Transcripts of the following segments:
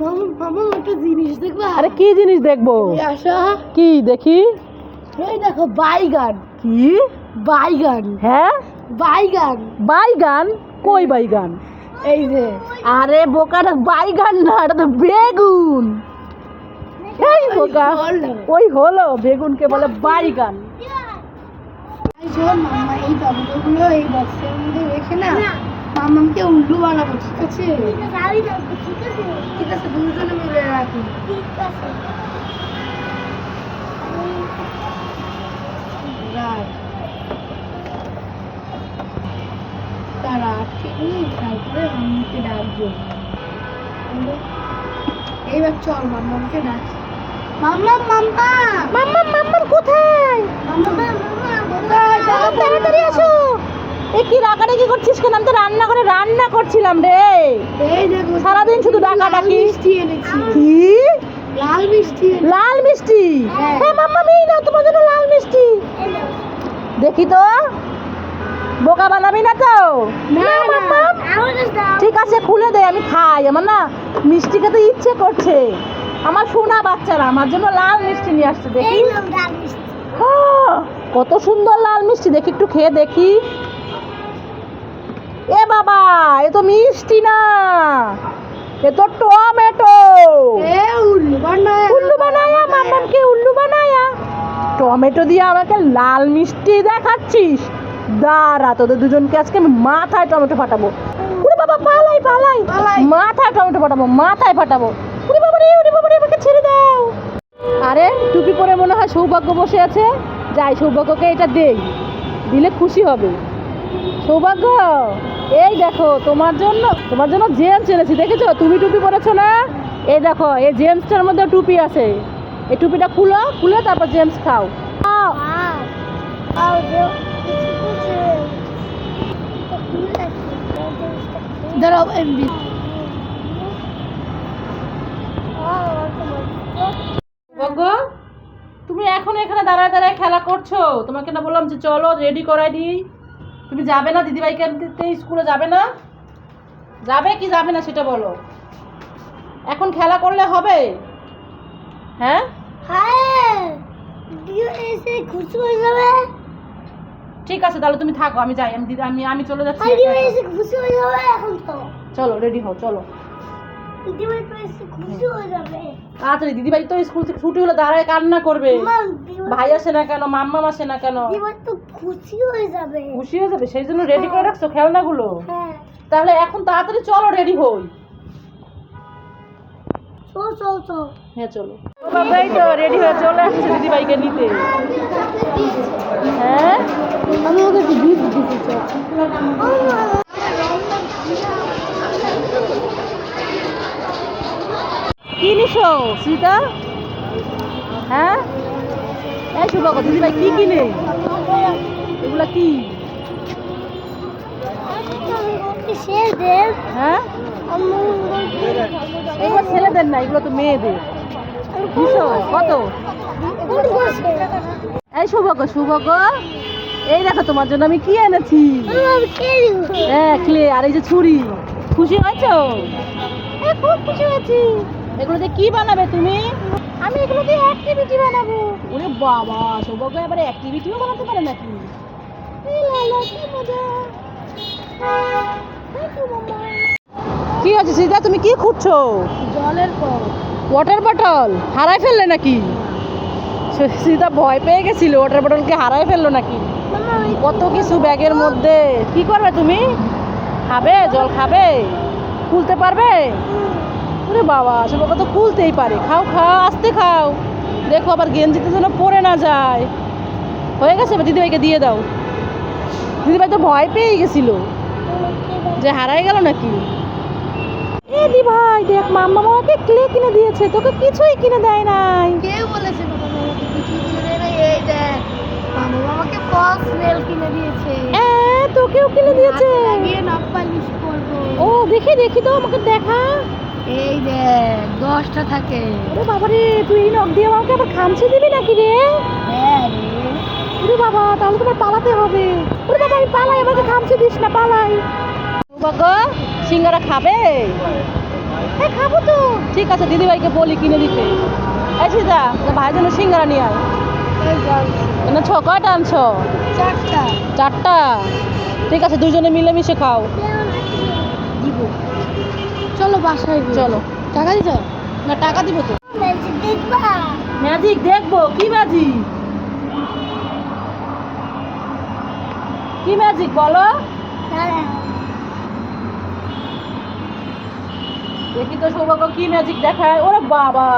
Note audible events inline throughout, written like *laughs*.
মামা মামা একটা জিনিস দেখবা? আরে কি জিনিস দেখব? এই কি দেখি? এই দেখো বাইগান। কি? বাইগান। হ্যাঁ? বাইগান। বাইগান? কই বাইগান? এই যে। আরে বোকাটা বাইগান না এটা তো বেগুন। এই বোকা হলো। ওই হলো বেগুনকে বলে বাইগান। এই বক্সের মধ্যে রেখে না। মামামকে উল্লু বানাবো ঠিক আছে? ঠিক আছে। দুজনে মিলে রাখি। তারা ঠিক নেই তারপরে মামাকে ডাকবো। এইবার চল মামামকে ডাক। মাম্মা মাম্মা মাম্মা মাম্মা কোথায় মাম্মা মাম্মা কোথায় ডাকবো? তাড়াতাড়ি আসো এ কি রাগারাগি করছিস কেন? আমি তো রান্না করে রান্না করছিলাম রে। সারাদিন শুধু ডাকাডাকি। কি? লাল মিষ্টি লাল মিষ্টি? হ্যাঁ। হ্যাঁ মাম্মা মেয়ে নাও তোমার জন্য লাল মিষ্টি। দেখি তো। বোকা বানাবি না তো? না না, না। ঠিক আছে খুলে দে আমি খাই। আমার না মিষ্টি খেতে ইচ্ছে করছে। আমার সোনা বাচ্চারা আমার জন্য লাল মিষ্টি নিয়ে আসছে দেখি। কত সুন্দর লাল মিষ্টি। দেখি একটু খেয়ে দেখি। এ বাবা এ তো মিষ্টি না। এ তো টমেটো। এ উল্লু বানায়। উল্লু বানায়া মাম্মামকে উল্লু বানায়া। টমেটো দিয়ে আমাকে লাল মিষ্টি দেখাচ্ছিস। দাঁড়া তোদের দুজনকে আজকে আমি মাথায় টমেটো ফাটাবো। উরে বাবা পালাই পালাই। পালাই। মাথায় টমেটো ফাটাবো মাথায় ফাটাবো। উরে বাবা রে উরে বাবা রে আমাকে ছেড়ে দাও। আরে টুপি পরে মনে হয় সৌভাগ্য বসে আছে। যাই সৌভাগ্যকে এটা দেই। দিলে খুশি হবে। সৌভাগ্য? এই দেখো তোমার জন্য তোমার জন্য জেমস এনেছি দেখেছ? তুমি টুপি পরেছো না? এই দেখো এই জেমসটার মধ্যে টুপি আছে। এই টুপিটা খুলো খুলে তারপর জেমস খাও। দাঁড়াও এমবি। তুমি এখন এখানে দাঁড়ায় দাঁড়ায় খেলা করছ। তোমাকে না বললাম যে চলো রেডি করাই দিই। তুমি যাবে না? দিদিভাইকে স্কুলে যাবে না? যাবে কি যাবে না সেটা বলো। এখন খেলা করলে হবে? হ্যাঁ? ঠিক আছে তাহলে তুমি থাকো আমি যাই আমি আমি আমি চলে যাচ্ছি। চলো রেডি হও চলো। তাড়াতাড়ি দিদিভাই তো স্কুল থেকে ছুটি হলে দাঁড়ায় কান্না করবে। ভাই আসে না কেন মাম্মা আসে না কেন? খুশি হয়ে যাবে। খুশি হয়ে যাবে সেই জন্য রেডি করে রাখছো খেলনাগুলো? হ্যাঁ। তাহলে এখন তাড়াতাড়ি চলো রেডি হই। চল চল চল। হ্যাঁ চলো। বাবাই তো রেডি হয়ে চলে আসছে দিদিভাইকে নিতে। হ্যাঁ? আমি ওকে একটু গিফট দিতে চাচ্ছি কি নিছো সীতা হ্যাঁ? এই শুভাগো দিদিভাই কি কিনে? এগুলা কি? হ্যাঁ? এগুলো ছেলেদের না, এগুলো তো মেয়েদের। কত? এই সৌভাগ্য সৌভাগ্য এই দেখো, তোমার জন্য আমি কি এনেছি? হ্যাঁ ক্লে, আর এই যে ছুরি। খুশি হয়েছো? খুব খুশি হয়েছি। এগুলো দিয়ে কি বানাবে তুমি? আমি এগুলো দিয়ে অ্যাক্টিভিটি বানাবো। ওরে বাবা সৌভাগ্য এবারে অ্যাক্টিভিটিও বানাতে পারে নাকি? কি হয়েছে সিদা তুমি কি খুঁজছো জলের কল ওয়াটার বটল হারাই ফেললে নাকি? সিদা ভয় পেয়ে গেছিল ওয়াটার বটলকে হারাই ফেলল নাকি? কত কিছু ব্যাগের মধ্যে। কি করবে তুমি? খাবে? জল খাবে? খুলতে পারবে? ওরে বাবা সে বাবা তো খুলতেই পারে। খাও খাও আস্তে খাও। দেখো আবার গেঞ্জিতে যেন পড়ে না যায়। হয়ে গেছে দিদিভাইকে দিয়ে দাও। দিদিভাই তো ভয় পেয়ে গেছিল। যে হারাই গেল নাকি? এ দি ভাই দেখ মাম্মা আমাকে ক্লে কিনে দিয়েছে তোকে কিছুই কিনে দেয় নাই। কে বলেছে মামাকে কিনে দেয় না এই দেখ মামা আমাকে ফলস নেল কিনে দিয়েছে। এ তোকেও কিনে দিয়েছে। লাগিয়ে নখ পালিশ করব। ও দেখি দেখি তো আমাকে দেখা। এই দেখ দশটা থাকে। ওরে বাবা রে তুই এই নখ দিয়ে আমাকে আবার খামচি দিবি নাকি রে? হ্যাঁ রে। ওরে বাবা তাহলে তোমার পালাতে হবে। ওরে বাবা আমি পালাই আমাকে খামচি দিস না পালাই। বাবা সিঙ্গারা খাবে? হ্যাঁ খাব তো। ঠিক আছে দিদিভাইকে বলি কিনে দিতে। এই সিদা ভাই জন্য সিঙ্গারা নিয়ে আয়। না ছ কয়টা আনছো? চারটা। চারটা? ঠিক আছে দুজনে মিলেমিশে খাও। দিব। চলো বাসায় গিয়ে। চলো। টাকা দিতে না টাকা দিব তো দেখবা ম্যাজিক দেখব। কি ম্যাজিক? কি ম্যাজিক বলো? দেখি তো সৌভাগ্য কি ম্যাজিক দেখায়। ওরে বাবা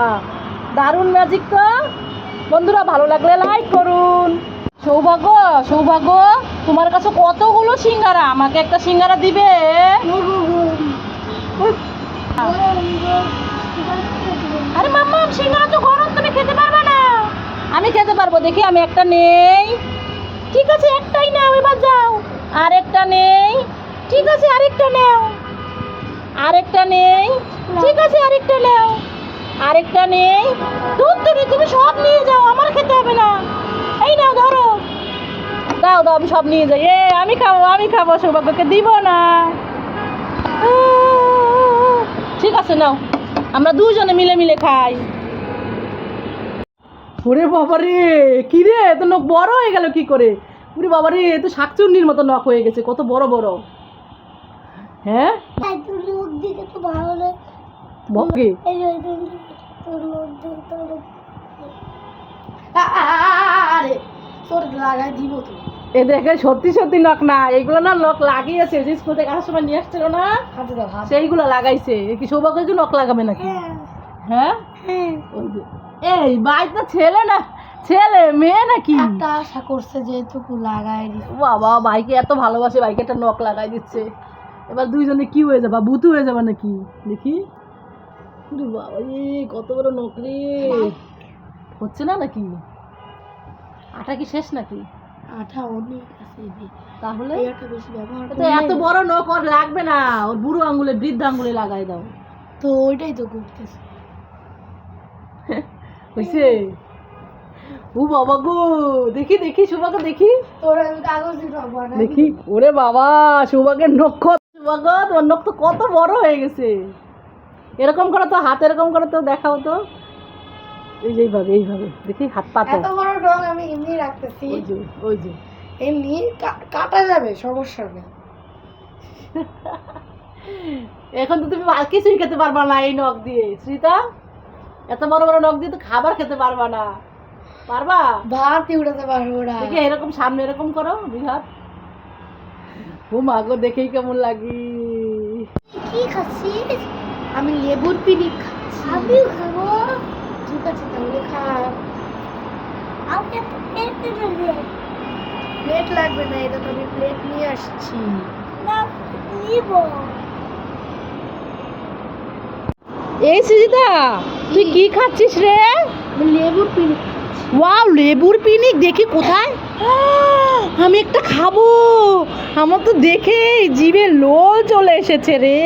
দারুণ ম্যাজিক তো। বন্ধুরা ভালো লাগলে লাইক করুন। সৌভাগ্য সৌভাগ্য তোমার কাছে কতগুলো সিঙ্গারা? আমাকে একটা সিঙ্গারা দিবে? আরে মাম্মা সিঙ্গারা তো গরম তুমি খেতে পারবে না। আমি খেতে পারব দেখি আমি একটা নেই। ঠিক আছে একটাই নাও এবার যাও। আরেকটা নেই। ঠিক আছে আরেকটা নাও। আরেকটা নেই। ঠিক আছে আরেকটা নাও। আরেকটা নেই। দুধ তুমি তুমি সব নিয়ে যাও আমার খেতে হবে না। এই নাও ধরো। দাও দাও আমি সব নিয়ে যাই। এ আমি খাব আমি খাব সৌভাগ্যকে দিব না। ঠিক আছে, নাও। আমরা দুজনে মিলে মিলে খাই। ওরে বাবা রে কি রে? তো নখ বড় হয়ে গেল কি করে? ওরে বাবা রে এ তো শাকচুন্নির মতো নখ হয়ে গেছে, কত বড় বড়। হ্যাঁ? আরে, তোর লাগাই দিব তো। এ দেখে সত্যি সত্যি নখ না এগুলো না নখ লাগিয়েছে যে স্কুল থেকে আসার সময় নিয়ে আসছিল না সেইগুলো লাগাইছে। কি সৌভাগ্য কি নখ লাগাবে নাকি? হ্যাঁ। হ্যাঁ? ওই যে এই বাইকটা ছেলে না ছেলে মেয়ে নাকি? একটা আশা করছে যেটুকু লাগাই বাবা বাইকে এত ভালোবাসে বাইকে একটা নখ লাগাই দিচ্ছে। এবার দুইজনে কি হয়ে যাবা? বুতু হয়ে যাবা নাকি? দেখি। বাবা কত বড় নখ রে। হচ্ছে না নাকি? আটা কি শেষ নাকি? আঠা অনেক আছে তাহলে? বেশি ব্যবহার এত বড় নখ ওর লাগবে না। ওর বুড়ো আঙ্গুলে বৃদ্ধ আঙ্গুলে লাগাই দাও। তো ওইটাই তো করতেছে। *laughs* হয়েছে ও বাবা গো দেখি দেখি সুভাগ্য দেখি। তোর কাগজ দেখি। ওরে বাবা সৌভাগ্যের নখ তোমার নখ তো কত বড় হয়ে গেছে। এরকম করে তো হাত এরকম করে তো দেখাও তো। এই যে এইভাবে এইভাবে। দেখি হাত পাতো। এত বড় রং আমি এমনি রাখতেছি। ওই যে ওই যে। এমনি কাটা যাবে সমস্যা নেই। এখন তো তুমি আর কিছুই খেতে পারবা না এই নখ দিয়ে। শ্রীতা এত বড় বড় নখ দিয়ে তো খাবার খেতে পারবা না। পারবা? ভাতই উঠাতে পারব না। দেখি এরকম সামনে এরকম করো দুই হাত ও মা গো দেখেই কেমন লাগি। কি খাচ্ছিস? আমি লেবুর পিনিক খাচ্ছি। আমিও খাব। ঠিক আছে তাহলে খা। আমাকে প্লেট প্লেট লাগবে না এটা তো আমি প্লেট নিয়ে আসছি। এই সুজিতা তুই কি খাচ্ছিস রে? লেবুর পিনিক ওয়াও লেবুর পিনিক দেখি কোথায়। আমি একটা খাব। আমার তো দেখে জিভে লোল চলে এসেছে রে।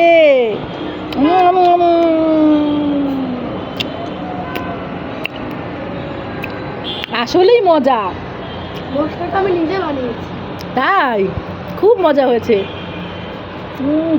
আসলেই মজা। মশলাটা আমি নিজে বানিয়েছি। তাই? খুব মজা হয়েছে। উম,